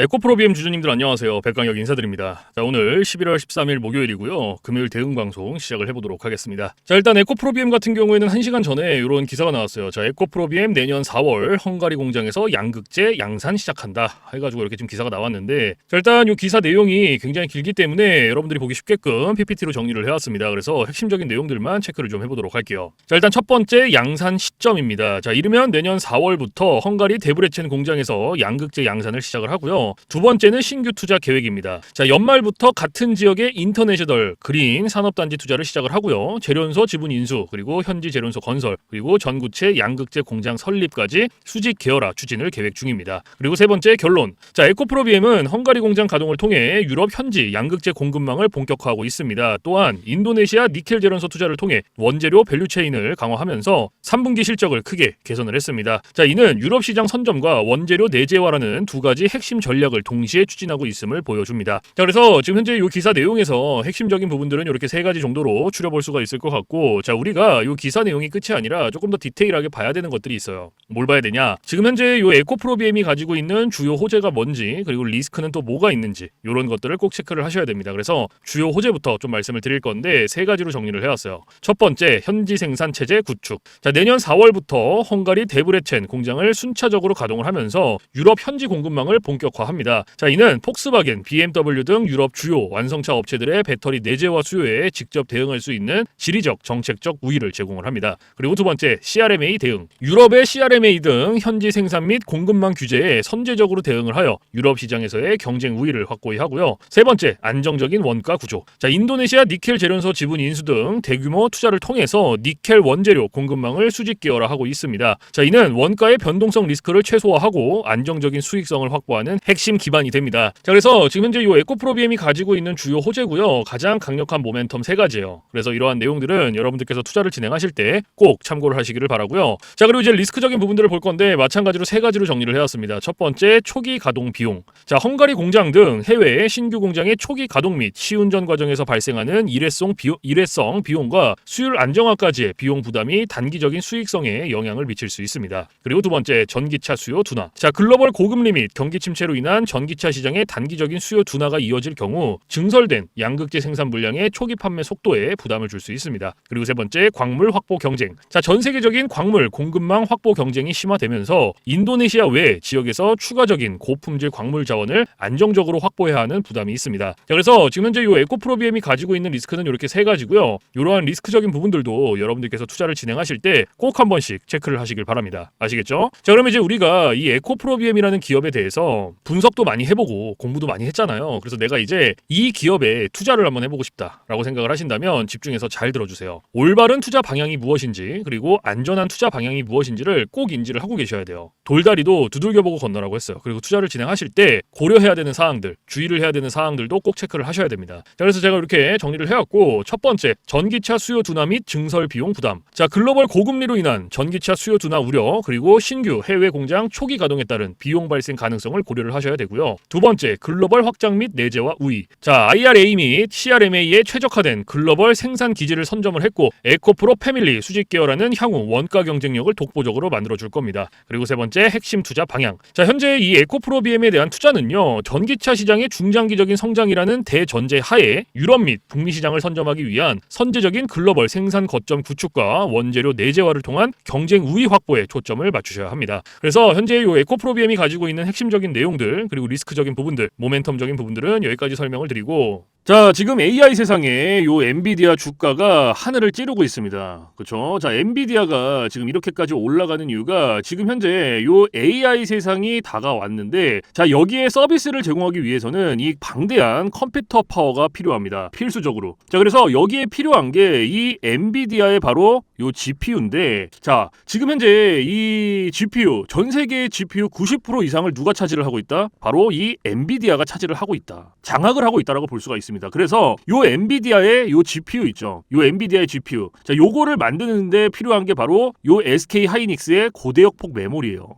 에코프로비엠 주주님들 안녕하세요. 백강혁 인사드립니다. 자, 오늘 11월 13일 목요일이고요. 금요일 대응 방송 시작을 해보도록 하겠습니다. 자, 일단 에코프로비엠 같은 경우에는 1시간 전에 이런 기사가 나왔어요. 자, 에코프로비엠 내년 4월 헝가리 공장에서 양극재 양산 시작한다. 해가지고 이렇게 지금 기사가 나왔는데, 자, 일단 이 기사 내용이 굉장히 길기 때문에 여러분들이 보기 쉽게끔 PPT로 정리를 해왔습니다. 그래서 핵심적인 내용들만 체크를 좀 해보도록 할게요. 자, 일단 첫 번째 양산 시점입니다. 자, 이르면 내년 4월부터 헝가리 데브레첸 공장에서 양극재 양산을 시작을 하고요. 두 번째는 신규 투자 계획입니다. 자, 연말부터 같은 지역의 인터내셔널 그린 산업단지 투자를 시작을 하고요. 재련소 지분 인수, 그리고 현지 재련소 건설, 그리고 전구체 양극재 공장 설립까지 수직 계열화 추진을 계획 중입니다. 그리고 세 번째 결론. 자, 에코프로비엠은 헝가리 공장 가동을 통해 유럽 현지 양극재 공급망을 본격화하고 있습니다. 또한 인도네시아 니켈 재련소 투자를 통해 원재료 밸류체인을 강화하면서 3분기 실적을 크게 개선을 했습니다. 자, 이는 유럽 시장 선점과 원재료 내재화라는 두 가지 핵심 전략 을 동시에 추진하고 있음을 보여줍니다. 자, 그래서 지금 현재 이 기사 내용에서 핵심적인 부분들은 이렇게 세 가지 정도로 추려볼 수가 있을 것 같고, 자, 우리가 이 기사 내용이 끝이 아니라 조금 더 디테일하게 봐야 되는 것들이 있어요. 뭘 봐야 되냐? 지금 현재 이 에코프로비엠이 가지고 있는 주요 호재가 뭔지, 그리고 리스크는 또 뭐가 있는지 이런 것들을 꼭 체크를 하셔야 됩니다. 그래서 주요 호재부터 좀 말씀을 드릴 건데 세 가지로 정리를 해왔어요. 첫 번째, 현지 생산 체제 구축. 자, 내년 4월부터 헝가리 데브레첸 공장을 순차적으로 가동을 하면서 유럽 현지 공급망을 본격화 합니다. 자, 이는 폭스바겐, BMW 등 유럽 주요 완성차 업체들의 배터리 내재화 수요에 직접 대응할 수 있는 지리적, 정책적 우위를 제공을 합니다. 그리고 두 번째, CRMA 대응. 유럽의 CRMA 등 현지 생산 및 공급망 규제에 선제적으로 대응을 하여 유럽 시장에서의 경쟁 우위를 확고히 하고요. 세 번째, 안정적인 원가 구조. 자, 인도네시아 니켈 재련소 지분 인수 등 대규모 투자를 통해서 니켈 원재료 공급망을 수직 계열화하고 있습니다. 자, 이는 원가의 변동성 리스크를 최소화하고 안정적인 수익성을 확보하는 핵심 기반이 됩니다. 자, 그래서 지금 현재 이 에코프로비엠이 가지고 있는 주요 호재고요. 가장 강력한 모멘텀 세 가지예요. 그래서 이러한 내용들은 여러분들께서 투자를 진행하실 때 꼭 참고를 하시기를 바라고요. 자, 그리고 이제 리스크적인 부분들을 볼 건데 마찬가지로 세 가지로 정리를 해왔습니다. 첫 번째, 초기 가동 비용. 자, 헝가리 공장 등 해외 신규 공장의 초기 가동 및 시운전 과정에서 발생하는 일회성 비용, 일회성 비용과 수율 안정화까지의 비용 부담이 단기적인 수익성에 영향을 미칠 수 있습니다. 그리고 두 번째, 전기차 수요 둔화. 자, 글로벌 고금리 및 경기 침체로 인한 전기차 시장의 단기적인 수요 둔화가 이어질 경우 증설된 양극재 생산 물량의 초기 판매 속도에 부담을 줄 수 있습니다. 그리고 세 번째, 광물 확보 경쟁. 자, 전 세계적인 광물 공급망 확보 경쟁이 심화되면서 인도네시아 외 지역에서 추가적인 고품질 광물 자원을 안정적으로 확보해야 하는 부담이 있습니다. 자, 그래서 지금 현재 이 에코프로비엠이 가지고 있는 리스크는 이렇게 세 가지고요. 이러한 리스크적인 부분들도 여러분들께서 투자를 진행하실 때 꼭 한 번씩 체크를 하시길 바랍니다. 아시겠죠? 자, 그러면 이제 우리가 이 에코프로비엠이라는 기업에 대해서 분석도 많이 해보고 공부도 많이 했잖아요. 그래서 내가 이제 이 기업에 투자를 한번 해보고 싶다라고 생각을 하신다면 집중해서 잘 들어주세요. 올바른 투자 방향이 무엇인지 그리고 안전한 투자 방향이 무엇인지를 꼭 인지를 하고 계셔야 돼요. 돌다리도 두들겨보고 건너라고 했어요. 그리고 투자를 진행하실 때 고려해야 되는 사항들, 주의를 해야 되는 사항들도 꼭 체크를 하셔야 됩니다. 자, 그래서 제가 이렇게 정리를 해왔고 첫 번째, 전기차 수요 둔화 및 증설 비용 부담. 자, 글로벌 고금리로 인한 전기차 수요 둔화 우려 그리고 신규 해외 공장 초기 가동에 따른 비용 발생 가능성을 고려를 하 셔야 되고요. 두 번째, 글로벌 확장 및 내재화 우위. 자, IRA 및 CRMA에 최적화된 글로벌 생산 기지를 선점을 했고 에코프로 패밀리 수직 계열화는 향후 원가 경쟁력을 독보적으로 만들어 줄 겁니다. 그리고 세 번째, 핵심 투자 방향. 자, 현재 이 에코프로 BM에 대한 투자는요. 전기차 시장의 중장기적인 성장이라는 대전제 하에 유럽 및 북미 시장을 선점하기 위한 선제적인 글로벌 생산 거점 구축과 원재료 내재화를 통한 경쟁 우위 확보에 초점을 맞추셔야 합니다. 그래서 현재 이 에코프로 BM이 가지고 있는 핵심적인 내용들 그리고 리스크적인 부분들, 모멘텀적인 부분들은 여기까지 설명을 드리고 자, 지금 AI 세상에 요 엔비디아 주가가 하늘을 찌르고 있습니다. 그렇죠? 자, 엔비디아가 지금 이렇게까지 올라가는 이유가 지금 현재 요 AI 세상이 다가왔는데 자, 여기에 서비스를 제공하기 위해서는 이 방대한 컴퓨터 파워가 필요합니다. 필수적으로. 자, 그래서 여기에 필요한 게 이 엔비디아의 바로 요 GPU인데 자, 지금 현재 이 GPU 전 세계의 GPU 90% 이상을 누가 차지를 하고 있다? 바로 이 엔비디아가 차지를 하고 있다. 장악을 하고 있다라고 볼 수가 있습니다. 그래서 요 엔비디아의 요 GPU 있죠. 요 엔비디아의 GPU. 자, 요거를 만드는데 필요한 게 바로 요 SK 하이닉스의 고대역폭 메모리예요.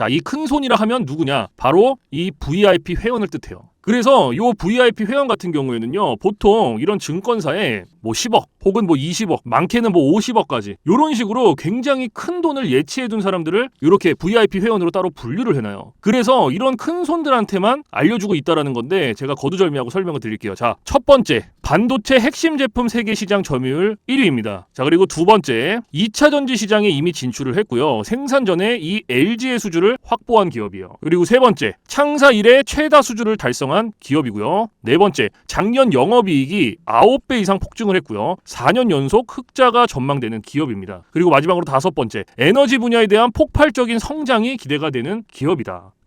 자, 이 큰 손이라 하면 누구냐? 바로 이 VIP 회원을 뜻해요. 그래서 요 VIP 회원 같은 경우에는요 보통 이런 증권사에 뭐 10억 혹은 뭐 20억 많게는 뭐 50억까지 이런 식으로 굉장히 큰 돈을 예치해 둔 사람들을 이렇게 VIP 회원으로 따로 분류를 해놔요 그래서 이런 큰 손들한테만 알려주고 있다라는 건데 제가 거두절미하고 설명을 드릴게요 자 첫 번째 반도체 핵심 제품 세계 시장 점유율 1위입니다 자 그리고 두 번째 2차 전지 시장에 이미 진출을 했고요 생산 전에 이 LG의 수주를 확보한 기업이에요 그리고 세 번째 창사 이래 최다 수주를 달성 달성한 기업이고요. 네 번째, 작년 영업이익이 9배 이상 폭증을 했고요. 4년 연속 흑자가 전망되는 기업입니다. 그리고 마지막으로 다섯 번째, 에너지 분야에 대한 폭발적인 성장이 기대가 되는 기업이다.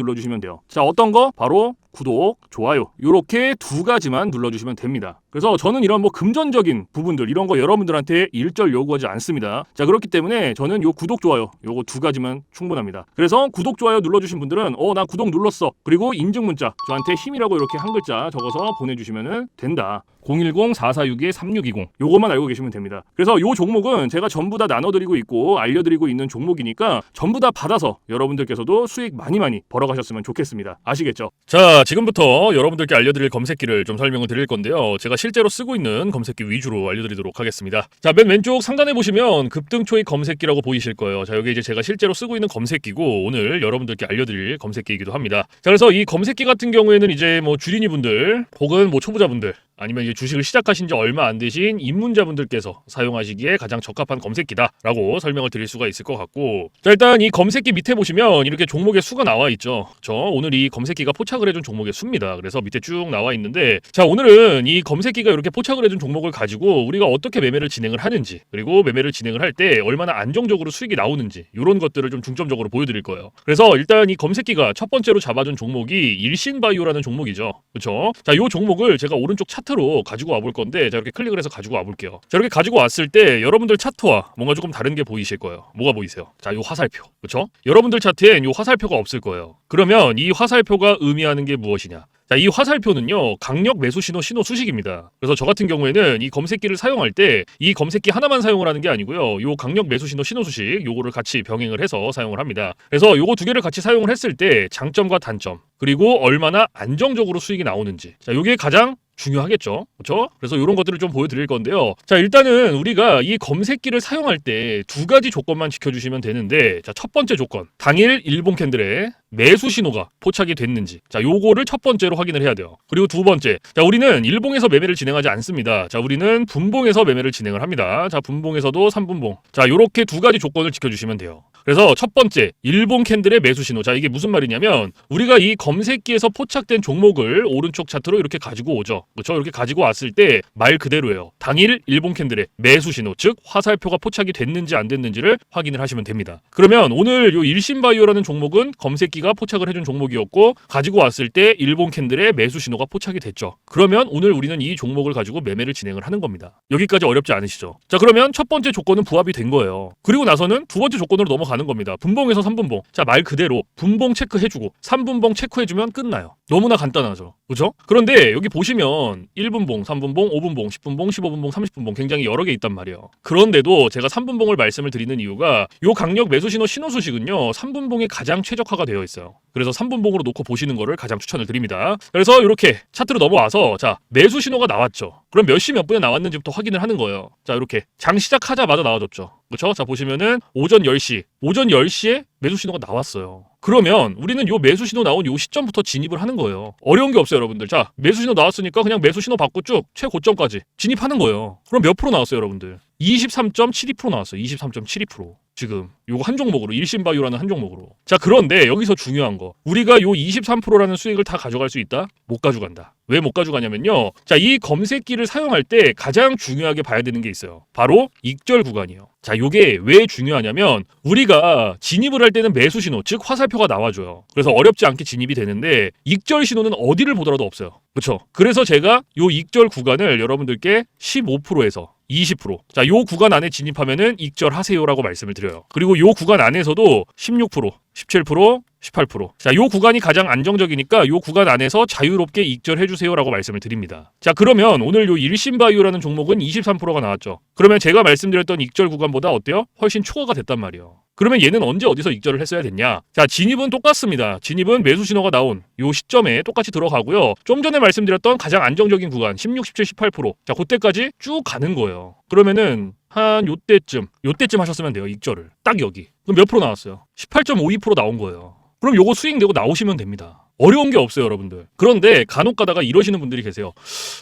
눌러주시면 돼요. 자, 어떤 거? 바로 구독, 좋아요. 이렇게 두 가지만 눌러주시면 됩니다. 그래서 저는 이런 뭐 금전적인 부분들 이런 거 여러분들한테 일절 요구하지 않습니다. 자, 그렇기 때문에 저는 요 구독, 좋아요 요거 두 가지만 충분합니다. 그래서 구독, 좋아요 눌러주신 분들은 어, 나 구독 눌렀어. 그리고 인증 문자 저한테 힘이라고 이렇게 한 글자 적어서 보내주시면 된다. 010-4462-3620 요것만 알고 계시면 됩니다. 그래서 요 종목은 제가 전부 다 나눠드리고 있고 알려드리고 있는 종목이니까 전부 다 받아서 여러분들께서도 수익 많이 많이 벌어가셨으면 좋겠습니다. 아시겠죠? 자, 지금부터 여러분들께 알려드릴 검색기를 좀 설명을 드릴 건데요. 제가 실제로 쓰고 있는 검색기 위주로 알려드리도록 하겠습니다. 자, 맨 왼쪽 상단에 보시면 급등초익 검색기라고 보이실 거예요. 자, 여기 이제 제가 실제로 쓰고 있는 검색기고 오늘 여러분들께 알려드릴 검색기이기도 합니다. 자, 그래서 이 검색기 같은 경우에는 이제 뭐 주린이 분들 혹은 뭐 초보자분들 아니면 이제 주식을 시작하신 지 얼마 안 되신 입문자분들께서 사용하시기에 가장 적합한 검색기다라고 설명을 드릴 수가 있을 것 같고 자 일단 이 검색기 밑에 보시면 이렇게 종목의 수가 나와 있죠. 저 오늘 이 검색기가 포착을 해준 종목의 수입니다. 그래서 밑에 쭉 나와 있는데 자 오늘은 이 검색기가 이렇게 포착을 해준 종목을 가지고 우리가 어떻게 매매를 진행을 하는지 그리고 매매를 진행을 할 때 얼마나 안정적으로 수익이 나오는지 이런 것들을 좀 중점적으로 보여드릴 거예요. 그래서 일단 이 검색기가 첫 번째로 잡아준 종목이 일신바이오라는 종목이죠. 그렇죠 자이 종목을 제가 오른쪽 차트 차트로 가지고 와볼 건데 자 이렇게 클릭을 해서 가지고 와볼게요. 자 이렇게 가지고 왔을 때 여러분들 차트와 뭔가 조금 다른 게 보이실 거예요. 뭐가 보이세요? 자요 화살표 그렇죠? 여러분들 차트엔 요 화살표가 없을 거예요. 그러면 이 화살표가 의미하는 게 무엇이냐? 자, 이 화살표는요, 강력 매수 신호 신호 수식입니다. 그래서 저 같은 경우에는 이 검색기를 사용할 때 이 검색기 하나만 사용을 하는 게 아니고요, 요 강력 매수 신호 신호 수식 요거를 같이 병행을 해서 사용을 합니다. 그래서 요거 두 개를 같이 사용을 했을 때 장점과 단점 그리고 얼마나 안정적으로 수익이 나오는지 자, 요게 가장 중요하겠죠. 그렇죠? 그래서 이런 것들을 좀 보여드릴 건데요. 자, 일단은 우리가 이 검색기를 사용할 때 두 가지 조건만 지켜주시면 되는데, 자, 첫 번째 조건. 당일 일본 캔들에 매수 신호가 포착이 됐는지. 자, 요거를 첫 번째로 확인을 해야 돼요. 그리고 두 번째. 자, 우리는 일봉에서 매매를 진행하지 않습니다. 자, 우리는 분봉에서 매매를 진행을 합니다. 자, 분봉에서도 3분봉. 자, 요렇게 두 가지 조건을 지켜주시면 돼요. 그래서 첫 번째, 일본 캔들의 매수 신호. 자, 이게 무슨 말이냐면 우리가 이 검색기에서 포착된 종목을 오른쪽 차트로 이렇게 가지고 오죠. 그렇죠? 이렇게 가지고 왔을 때 말 그대로예요. 당일 일본 캔들의 매수 신호, 즉 화살표가 포착이 됐는지 안 됐는지를 확인을 하시면 됩니다. 그러면 오늘 요 일신바이오라는 종목은 검색기가 포착을 해준 종목이었고 가지고 왔을 때 일본 캔들의 매수 신호가 포착이 됐죠. 그러면 오늘 우리는 이 종목을 가지고 매매를 진행을 하는 겁니다. 여기까지 어렵지 않으시죠? 자, 그러면 첫 번째 조건은 부합이 된 거예요. 그리고 나서는 두 번째 조건으로 넘어가 는 겁니다. 분봉에서 3분봉. 자, 말 그대로 분봉 체크해주고 3분봉 체크해주면 끝나요. 너무나 간단하죠. 그죠? 그런데 여기 보시면 1분봉, 3분봉, 5분봉, 10분봉, 15분봉, 30분봉 굉장히 여러 개 있단 말이에요. 그런데도 제가 3분봉을 말씀을 드리는 이유가 요 강력 매수 신호 신호 수식은요. 3분봉에 가장 최적화가 되어 있어요. 그래서 3분봉으로 놓고 보시는 거를 가장 추천을 드립니다. 그래서 이렇게 차트로 넘어와서 자, 매수 신호가 나왔죠. 그럼 몇 시 몇 분에 나왔는지부터 확인을 하는 거예요. 자, 이렇게 장 시작하자마자 나와줬죠. 그렇죠? 자, 보시면은 오전 10시, 오전 10시에 매수 신호가 나왔어요. 그러면 우리는 요 매수 신호 나온 요 시점부터 진입을 하는 거예요. 어려운 게 없어요, 여러분들. 자, 매수 신호 나왔으니까 그냥 매수 신호 받고 쭉 최고점까지 진입하는 거예요. 그럼 몇 프로 나왔어요, 여러분들? 23.72% 나왔어요. 23.72%. 지금 요거 한 종목으로 일신바이오라는 한 종목으로. 자 그런데 여기서 중요한 거 우리가 요 23%라는 수익을 다 가져갈 수 있다? 못 가져간다. 왜 못 가져가냐면요. 자 이 검색기를 사용할 때 가장 중요하게 봐야 되는 게 있어요. 바로 익절 구간이요. 자 요게 왜 중요하냐면 우리가 진입을 할 때는 매수 신호 즉 화살표가 나와줘요. 그래서 어렵지 않게 진입이 되는데 익절 신호는 어디를 보더라도 없어요. 그렇죠? 그래서 제가 요 익절 구간을 여러분들께 15%에서 20%. 자, 요 구간 안에 진입하면은 익절하세요라고 말씀을 드려요. 그리고 요 구간 안에서도 16%, 17%, 18%. 자, 요 구간이 가장 안정적이니까 요 구간 안에서 자유롭게 익절해 주세요라고 말씀을 드립니다. 자, 그러면 오늘 요 일신바이오라는 종목은 23%가 나왔죠. 그러면 제가 말씀드렸던 익절 구간보다 어때요? 훨씬 초과가 됐단 말이에요. 그러면 얘는 언제 어디서 익절을 했어야 됐냐? 자, 진입은 똑같습니다. 진입은 매수 신호가 나온 요 시점에 똑같이 들어가고요. 좀 전에 말씀드렸던 가장 안정적인 구간 16, 17, 18%. 자, 그때까지 쭉 가는 거예요. 그러면은 한 요때쯤, 요때쯤 하셨으면 돼요. 익절을. 딱 여기. 그럼 몇 프로 나왔어요? 18.52% 나온 거예요. 그럼 요거 수익 내고 나오시면 됩니다. 어려운 게 없어요, 여러분들. 그런데 간혹 가다가 이러시는 분들이 계세요.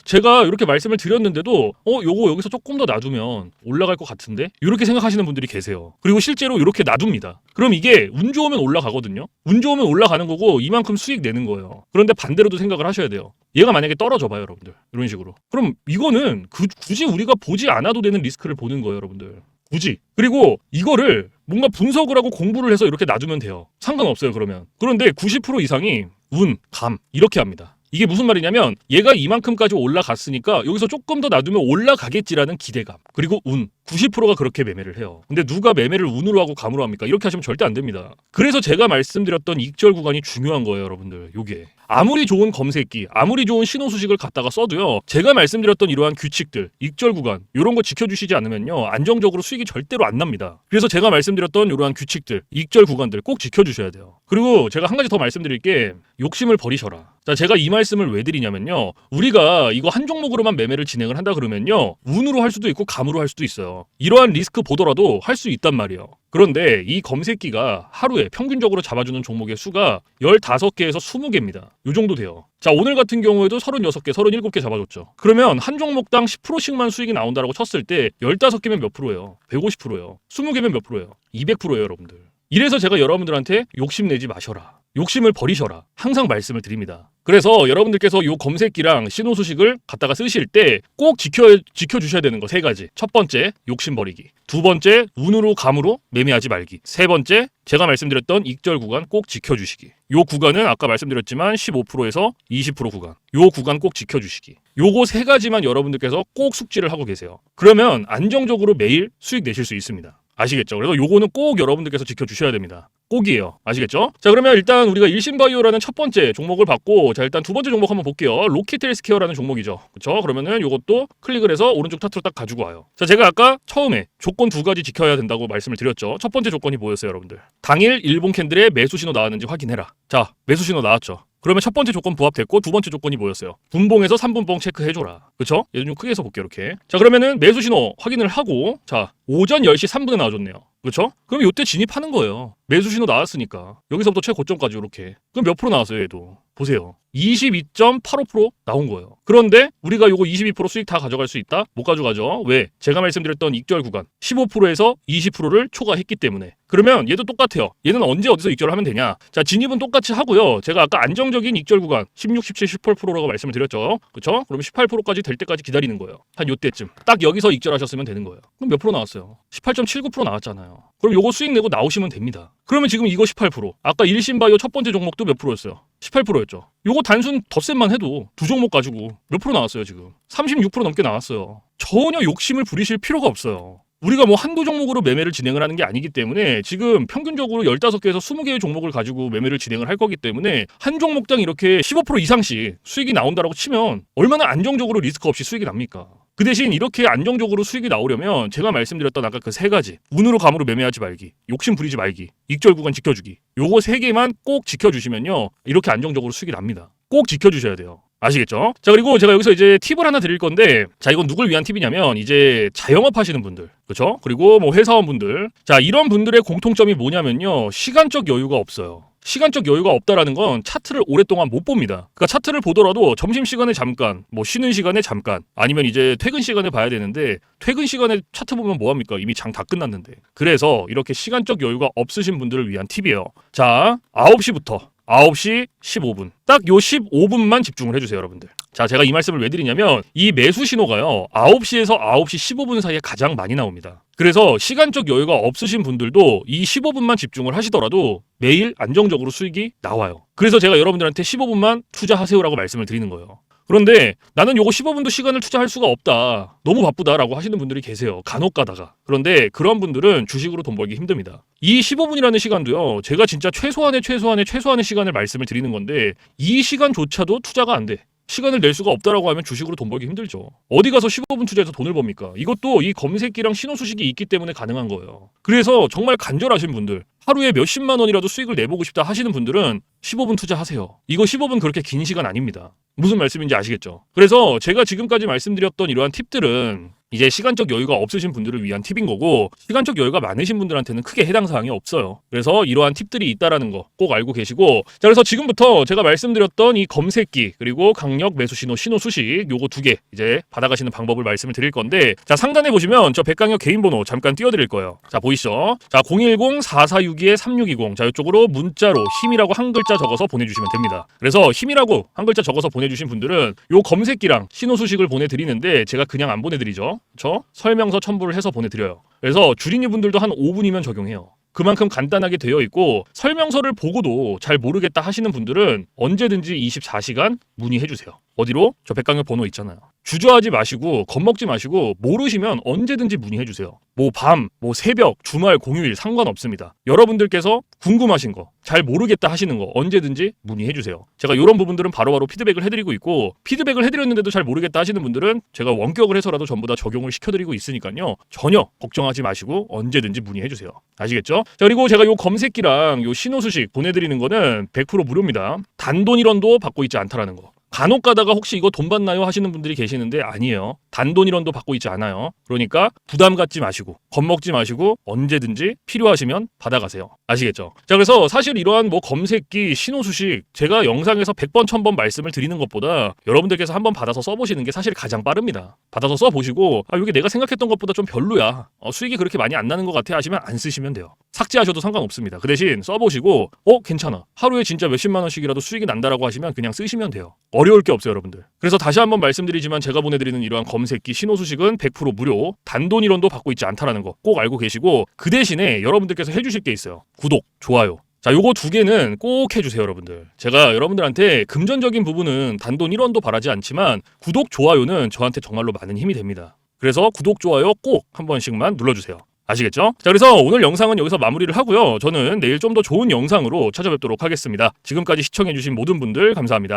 제가 이렇게 말씀을 드렸는데도 어, 요거 여기서 조금 더 놔두면 올라갈 것 같은데? 이렇게 생각하시는 분들이 계세요. 그리고 실제로 이렇게 놔둡니다. 그럼 이게 운 좋으면 올라가거든요. 운 좋으면 올라가는 거고 이만큼 수익 내는 거예요. 그런데 반대로도 생각을 하셔야 돼요. 얘가 만약에 떨어져 봐요, 여러분들. 이런 식으로. 그럼 이거는 그- 굳이 우리가 보지 않아도 되는 리스크를 보는 거예요, 여러분들. 굳이. 그리고 이거를 뭔가 분석을 하고 공부를 해서 이렇게 놔두면 돼요. 상관없어요, 그러면. 그런데 90% 이상이 운, 감, 이렇게 합니다. 이게 무슨 말이냐면 얘가 이만큼까지 올라갔으니까 여기서 조금 더 놔두면 올라가겠지라는 기대감 그리고 운 90%가 그렇게 매매를 해요 근데 누가 매매를 운으로 하고 감으로 합니까 이렇게 하시면 절대 안 됩니다 그래서 제가 말씀드렸던 익절 구간이 중요한 거예요 여러분들 요게 아무리 좋은 검색기 아무리 좋은 신호 수식을 갖다가 써도요 제가 말씀드렸던 이러한 규칙들 익절 구간 이런 거 지켜주시지 않으면요 안정적으로 수익이 절대로 안 납니다 그래서 제가 말씀드렸던 이러한 규칙들 익절 구간들 꼭 지켜주셔야 돼요 그리고 제가 한 가지 더 말씀드릴 게 욕심을 버리셔라 자, 제가 이 말씀을 왜 드리냐면요. 우리가 이거 한 종목으로만 매매를 진행을 한다 그러면요. 운으로 할 수도 있고 감으로 할 수도 있어요. 이러한 리스크 보더라도 할 수 있단 말이에요. 그런데 이 검색기가 하루에 평균적으로 잡아주는 종목의 수가 15개에서 20개입니다. 요 정도 돼요. 자, 오늘 같은 경우에도 36개, 37개 잡아줬죠. 그러면 한 종목당 10%씩만 수익이 나온다라고 쳤을 때 15개면 몇 프로예요? 150%예요. 20개면 몇 프로예요? 200%예요, 여러분들. 이래서 제가 여러분들한테 욕심내지 마셔라. 욕심을 버리셔라. 항상 말씀을 드립니다. 그래서 여러분들께서 요 검색기랑 신호 수식을 갖다가 쓰실 때 꼭 지켜 지켜 주셔야 되는 거 세 가지. 첫 번째, 욕심 버리기. 두 번째, 운으로 감으로 매매하지 말기. 세 번째, 제가 말씀드렸던 익절 구간 꼭 지켜 주시기. 요 구간은 아까 말씀드렸지만 15%에서 20% 구간. 요 구간 꼭 지켜 주시기. 요거 세 가지만 여러분들께서 꼭 숙지를 하고 계세요. 그러면 안정적으로 매일 수익 내실 수 있습니다. 아시겠죠? 그래서 요거는 꼭 여러분들께서 지켜주셔야 됩니다. 꼭이에요. 아시겠죠? 자, 그러면 일단 우리가 일신바이오라는 첫 번째 종목을 받고, 자, 일단 두 번째 종목 한번 볼게요. 로키텔스케어라는 종목이죠. 그쵸? 그러면은 요것도 클릭을 해서 오른쪽 타투로 딱 가지고 와요. 자, 제가 아까 처음에 조건 두 가지 지켜야 된다고 말씀을 드렸죠. 첫 번째 조건이 뭐였어요, 여러분들? 당일 일본 캔들의 매수 신호 나왔는지 확인해라. 자, 매수 신호 나왔죠. 그러면 첫 번째 조건 부합됐고 두 번째 조건이 뭐였어요? 분봉에서 3분봉 체크해줘라. 그쵸? 얘도 좀 크게 해서 볼게요, 이렇게. 자, 그러면은 매수 신호 확인을 하고, 자, 오전 10시 3분에 나와줬네요. 그쵸? 그럼 요때 진입하는 거예요. 매수 신호 나왔으니까. 여기서부터 최고점까지 이렇게. 그럼 몇 프로 나왔어요, 얘도? 보세요. 22.85% 나온 거예요. 그런데 우리가 요거 22% 수익 다 가져갈 수 있다? 못 가져가죠. 왜? 제가 말씀드렸던 익절 구간 15%에서 20%를 초과했기 때문에. 그러면 얘도 똑같아요. 얘는 언제 어디서 익절을 하면 되냐? 자, 진입은 똑같이 하고요. 제가 아까 안정적인 익절 구간 16, 17, 18%라고 말씀을 드렸죠. 그쵸? 그럼 18%까지 될 때까지 기다리는 거예요. 한 요때쯤. 딱 여기서 익절하셨으면 되는 거예요. 그럼 몇 프로 나왔어요? 18.79% 나왔잖아요. 그럼 요거 수익 내고 나오시면 됩니다. 그러면 지금 이거 18%. 아까 일신바이오 첫 번째 종목도 몇 프로였어요? 18%였죠. 요거 단순 덧셈만 해도 두 종목 가지고 몇 프로 나왔어요, 지금? 36% 넘게 나왔어요. 전혀 욕심을 부리실 필요가 없어요. 우리가 뭐 한두 종목으로 매매를 진행을 하는 게 아니기 때문에 지금 평균적으로 15개에서 20개의 종목을 가지고 매매를 진행을 할 거기 때문에 한 종목당 이렇게 15% 이상씩 수익이 나온다라고 치면 얼마나 안정적으로 리스크 없이 수익이 납니까? 그 대신 이렇게 안정적으로 수익이 나오려면 제가 말씀드렸던 아까 그 세 가지. 운으로 감으로 매매하지 말기 욕심 부리지 말기 익절 구간 지켜주기. 요거 세 개만 꼭 지켜주시면요 이렇게 안정적으로 수익이 납니다. 꼭 지켜주셔야 돼요. 아시겠죠? 자 그리고 제가 여기서 이제 팁을 하나 드릴 건데 자 이건 누굴 위한 팁이냐면 이제 자영업 하시는 분들. 그렇죠? 그리고 뭐 회사원분들. 자 이런 분들의 공통점이 뭐냐면요 시간적 여유가 없어요 시간적 여유가 없다라는 건 차트를 오랫동안 못 봅니다. 그러니까 차트를 보더라도 점심 시간에 잠깐, 뭐 쉬는 시간에 잠깐, 아니면 이제 퇴근 시간에 봐야 되는데 퇴근 시간에 차트 보면 뭐 합니까? 이미 장 다 끝났는데. 그래서 이렇게 시간적 여유가 없으신 분들을 위한 팁이에요. 자, 9시부터 9시 15분. 딱 요 15분만 집중을 해주세요, 여러분들. 자, 제가 이 말씀을 왜 드리냐면, 이 매수 신호가요, 9시에서 9시 15분 사이에 가장 많이 나옵니다. 그래서 시간적 여유가 없으신 분들도 이 15분만 집중을 하시더라도 매일 안정적으로 수익이 나와요. 그래서 제가 여러분들한테 15분만 투자하세요라고 말씀을 드리는 거예요. 그런데 나는 요거 15분도 시간을 투자할 수가 없다. 너무 바쁘다라고 하시는 분들이 계세요. 간혹 가다가. 그런데 그런 분들은 주식으로 돈 벌기 힘듭니다. 이 15분이라는 시간도요. 제가 진짜 최소한의 최소한의 최소한의 시간을 말씀을 드리는 건데 이 시간조차도 투자가 안 돼. 시간을 낼 수가 없다라고 하면 주식으로 돈 벌기 힘들죠. 어디 가서 15분 투자해서 돈을 법니까? 이것도 이 검색기랑 신호 수식이 있기 때문에 가능한 거예요. 그래서 정말 간절하신 분들, 하루에 몇십만 원이라도 수익을 내보고 싶다 하시는 분들은 15분 투자하세요. 이거 15분 그렇게 긴 시간 아닙니다. 무슨 말씀인지 아시겠죠? 그래서 제가 지금까지 말씀드렸던 이러한 팁들은 이제 시간적 여유가 없으신 분들을 위한 팁인 거고 시간적 여유가 많으신 분들한테는 크게 해당 사항이 없어요. 그래서 이러한 팁들이 있다라는 거 꼭 알고 계시고 자 그래서 지금부터 제가 말씀드렸던 이 검색기 그리고 강력 매수 신호 신호 수식 요거 두 개 이제 받아가시는 방법을 말씀을 드릴 건데 자 상단에 보시면 저 백강력 개인 번호 잠깐 띄워드릴 거예요. 자 보이시죠? 자 010-4462-3620. 자 이쪽으로 문자로 힘이라고 한 글자 적어서 보내주시면 됩니다. 그래서 힘이라고 한 글자 적어서 보내주신 분들은 요 검색기랑 신호 수식을 보내드리는데 제가 그냥 안 보내드리죠. 저 설명서 첨부를 해서 보내드려요. 그래서 주린이 분들도 한 5분이면 적용해요. 그만큼 간단하게 되어 있고 설명서를 보고도 잘 모르겠다 하시는 분들은 언제든지 24시간 문의해 주세요. 어디로? 저 백강력 번호 있잖아요. 주저하지 마시고 겁먹지 마시고 모르시면 언제든지 문의해 주세요. 뭐 밤, 뭐 새벽, 주말, 공휴일 상관없습니다. 여러분들께서 궁금하신 거, 잘 모르겠다 하시는 거 언제든지 문의해 주세요. 제가 이런 부분들은 바로 바로 피드백을 해드리고 있고 피드백을 해드렸는데도 잘 모르겠다 하시는 분들은 제가 원격을 해서라도 전부 다 적용을 시켜드리고 있으니까요. 전혀 걱정하지 마시고 언제든지 문의해 주세요. 아시겠죠? 자 그리고 제가 요 검색기랑 요 신호 수식 보내드리는 거는 100% 무료입니다. 단돈 1원도 받고 있지 않다라는 거. 간혹 가다가 혹시 이거 돈 받나요 하시는 분들이 계시는데 아니에요. 단돈 1원도 받고 있지 않아요. 그러니까 부담 갖지 마시고 겁먹지 마시고 언제든지 필요하시면 받아가세요. 아시겠죠? 자 그래서 사실 이러한 뭐 검색기 신호 수식 제가 영상에서 100번 1000번 말씀을 드리는 것보다 여러분들께서 한번 받아서 써보시는 게 사실 가장 빠릅니다. 받아서 써보시고 아 이게 내가 생각했던 것보다 좀 별로야. 어, 수익이 그렇게 많이 안 나는 것 같아 하시면 안 쓰시면 돼요. 삭제하셔도 상관없습니다. 그 대신 써보시고 어 괜찮아. 하루에 진짜 몇십만 원씩이라도 수익이 난다라고 하시면 그냥 쓰시면 돼요. 어려울 게 없어요, 여러분들. 그래서 다시 한번 말씀드리지만 제가 보내드리는 이러한 검색기 신호 수식은 100% 무료, 단돈 1원도 받고 있지 않다라는 거 꼭 알고 계시고 그 대신에 여러분들께서 해주실 게 있어요. 구독, 좋아요. 자, 요거 두 개는 꼭 해주세요, 여러분들. 제가 여러분들한테 금전적인 부분은 단돈 1원도 바라지 않지만 구독, 좋아요는 저한테 정말로 많은 힘이 됩니다. 그래서 구독, 좋아요 꼭 한 번씩만 눌러주세요. 아시겠죠? 자, 그래서 오늘 영상은 여기서 마무리를 하고요. 저는 내일 좀 더 좋은 영상으로 찾아뵙도록 하겠습니다. 지금까지 시청해주신 모든 분들 감사합니다.